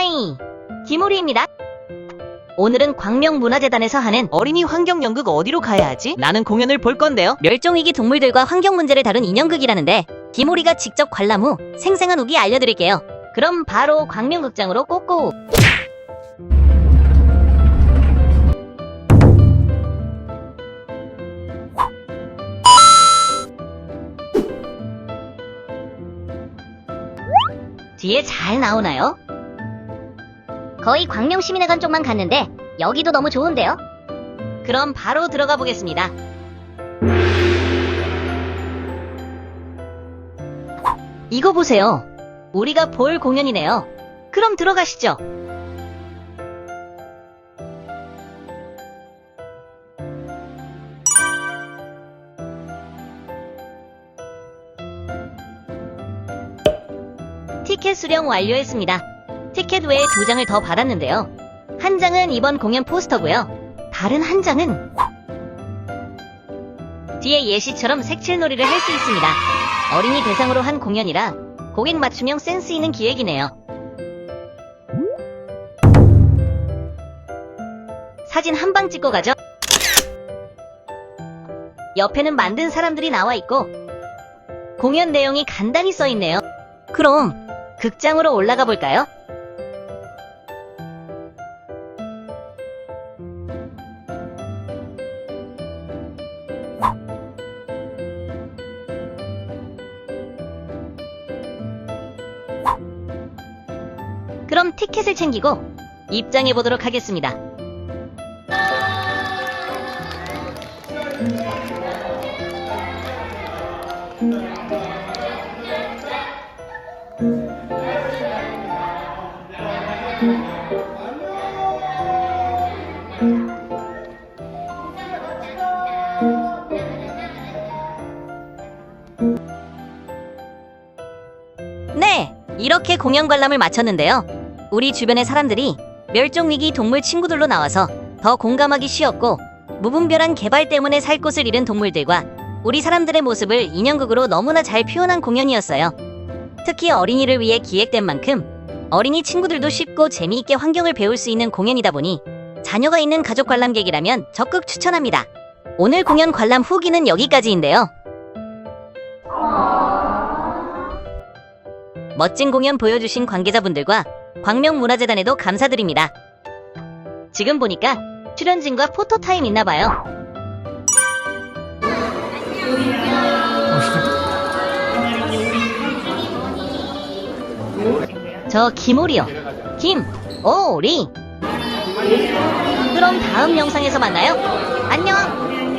하이, 김우리입니다. 오늘은 광명문화재단에서 하는 어린이 환경연극 어디로 가야 하지? 나는 공연을 볼 건데요. 멸종위기 동물들과 환경 문제를 다룬 인형극이라는데 김우리가 직접 관람 후 생생한 후기 알려드릴게요. 그럼 바로 광명극장으로 꼬꼬. 뒤에 잘 나오나요? 거의 광명시민회관 쪽만 갔는데 여기도 너무 좋은데요? 그럼 바로 들어가 보겠습니다. 이거 보세요. 우리가 볼 공연이네요. 그럼 들어가시죠. 티켓 수령 완료했습니다. 티켓 외에 두 장을 더 받았는데요. 한 장은 이번 공연 포스터고요. 다른 한 장은 뒤에 예시처럼 색칠놀이를 할 수 있습니다. 어린이 대상으로 한 공연이라 고객 맞춤형 센스 있는 기획이네요. 사진 한 방 찍고 가죠. 옆에는 만든 사람들이 나와 있고 공연 내용이 간단히 써 있네요. 그럼 극장으로 올라가 볼까요? 그럼 티켓을 챙기고 입장해 보도록 하겠습니다. 네, 이렇게 공연 관람을 마쳤는데요. 우리 주변의 사람들이 멸종위기 동물 친구들로 나와서 더 공감하기 쉬웠고 무분별한 개발 때문에 살 곳을 잃은 동물들과 우리 사람들의 모습을 인형극으로 너무나 잘 표현한 공연이었어요. 특히 어린이를 위해 기획된 만큼 어린이 친구들도 쉽고 재미있게 환경을 배울 수 있는 공연이다 보니 자녀가 있는 가족 관람객이라면 적극 추천합니다. 오늘 공연 관람 후기는 여기까지인데요. 멋진 공연 보여주신 관계자분들과 광명문화재단에도 감사드립니다. 지금 보니까 출연진과 포토타임 있나봐요. 저 김오리요. 김오리. 그럼 다음 영상에서 만나요. 안녕.